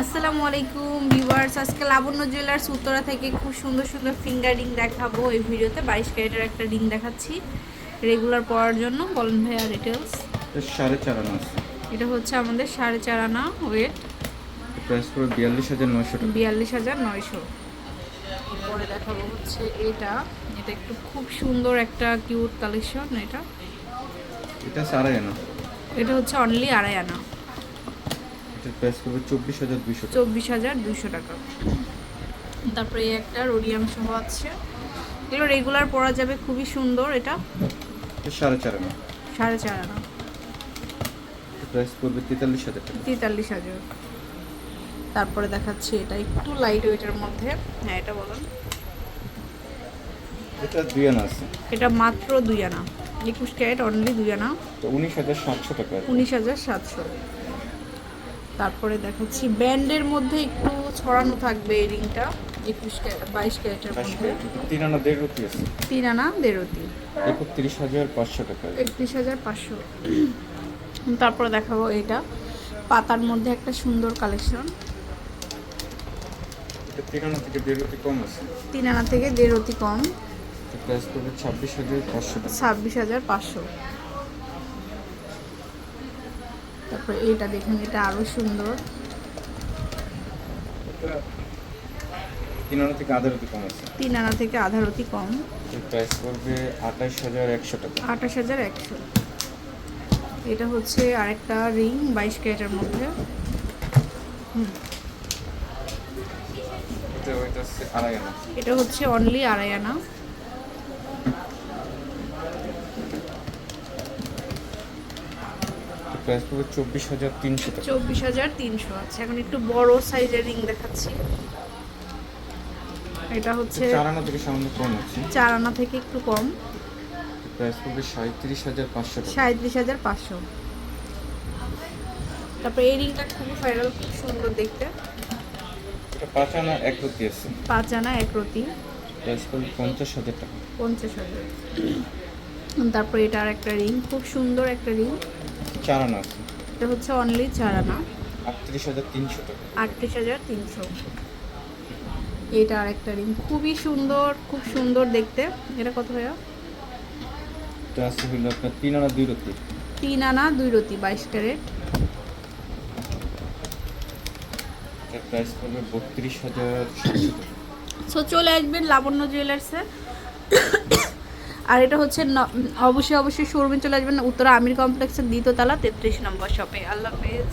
আসসালামু আলাইকুম ভিউয়ার্স আজকে লাবণ্য জুয়েলার্স উত্তরা থেকে খুব সুন্দর সুন্দর ফিঙ্গার রিং দেখাবো। এই ভিডিওতে বাইশ ক্যারেটের একটা রিং দেখাচ্ছি রেগুলার পরার জন্য। বলেন ভাইয়া ডিটেলস সাড়ে চার আনা এটা হচ্ছে আমাদের সাড়ে চার আনা ওয়েট প্রাইস পুরো বিয়াল্লিশ হাজার নয়শো টাকা। বিয়াল্লিশ হাজার নয়শো। পরে দেখাবো হচ্ছে এটা। এটা একটু খুব সুন্দর একটা কিউট কালেকশন এটা। এটা সাড়ে আনা। এটা হচ্ছে অনলি আড়াই আনা। এটার প্রাইস পড়বে চব্বিশ হাজার টাকা। চব্বিশ হাজার দুশো টাকা। তারপরে এই একটা রোডিয়াম সহ আছে। এগুলো রেগুলার পরা যাবে খুবই সুন্দর এটা। সাড়ে চার আনা। সাড়ে চার আনা। প্রাইস পড়বে তেতাল্লিশ হাজার টাকা। তেতাল্লিশ হাজার। তারপরে দেখাচ্ছি এটা একটু লাইট ওয়েটের মধ্যে। হ্যাঁ এটা বলুন। এটা দুই আনা আছে। এটা মাত্র দুই আনা। একুশ ক্যারেট অনলি দুই আনা। তো উনিশ হাজার সাতশো টাকা। উনিশ হাজার সাতশো। তারপরে দেখাচ্ছি ব্যান্ডের মধ্যে একটু ছড়ানো থাকবে এই রিংটা একুশ বাইশ ক্যারেটের মধ্যে। তিন আনা দেড় রুটি আছে। তিন আনা দেড়তি একত্রিশ হাজার পাঁচশো টাকা। একত্রিশ হাজার পাঁচশো। তারপরে দেখাবো এটা। পাতার মধ্যে একটা সুন্দর কালেকশন। তিন আনা থেকে দেড় রুটি কম আছে। তিন আনা থেকে দেড়তি কম। তো প্রাইস পড়বে ছাব্বিশ হাজার পাঁচশো টাকা। ছাব্বিশ হাজার পাঁচশো। তারপরে এটা দেখুন এটা আরও সুন্দর। এটা তিন আনা থেকে আধা রুটি কম আছে। তিন আনা থেকে কম। প্রাইস পড়বে আঠাশ হাজার একশো টাকা। আঠাশ হাজার একশো। এটা হচ্ছে আরেকটা রিং বাইশ ক্যারেটের মধ্যে। আনা। এটা হচ্ছে অনলি আড়াই আনা। প্রাইস পড়বে চব্বিশ হাজার তিনশো চব্বিশ হাজার তিনশো আছে এখন একটু বড় সাইজের রিং দেখাচ্ছি। এটা হচ্ছে চার আনা থেকে সামান্য কম আছে। চার আনা থেকে একটু কম। প্রাইস পড়বে সাঁত্রিশ হাজার পাঁচশো সাঁত্রিশ হাজার পাঁচশো। তারপরে এই রিংটা খুবই ভাইরাল খুব সুন্দর দেখতে। এটা পাঁচ আনা এক আছে। পাঁচ আনা এক রতি। প্রাইস পড়বে পঞ্চাশ হাজার টাকা। পঞ্চাশ হাজার। তারপরে এটা আর একটা রিং খুব সুন্দর একটা রিং চার আনা আছে? এটা হচ্ছে অনলি চার আনা আটত্রিশ হাজার তিনশো টাকা। আটত্রিশ হাজার তিনশো। এটা আর একটা রিং খুবই সুন্দর খুব সুন্দর দেখতে। এটা কত ভাইয়া? এটা আছে হলো আপনার তিন আনা দুই রুটি তিন আনা দুই রতি বাইশ ক্যারেট। প্রাইস পড়বে বত্রিশ হাজার সো চলে আসবেন লাবণ্য জুয়েলার্সে আর এটা হচ্ছে অবশ্যই অবশ্যই শোরুমে চলে আসবেন উত্তরা আমির কমপ্লেক্সের দ্বিতীয় তালা, তেত্রিশ নম্বর শপে আল্লাহ হাফেজ।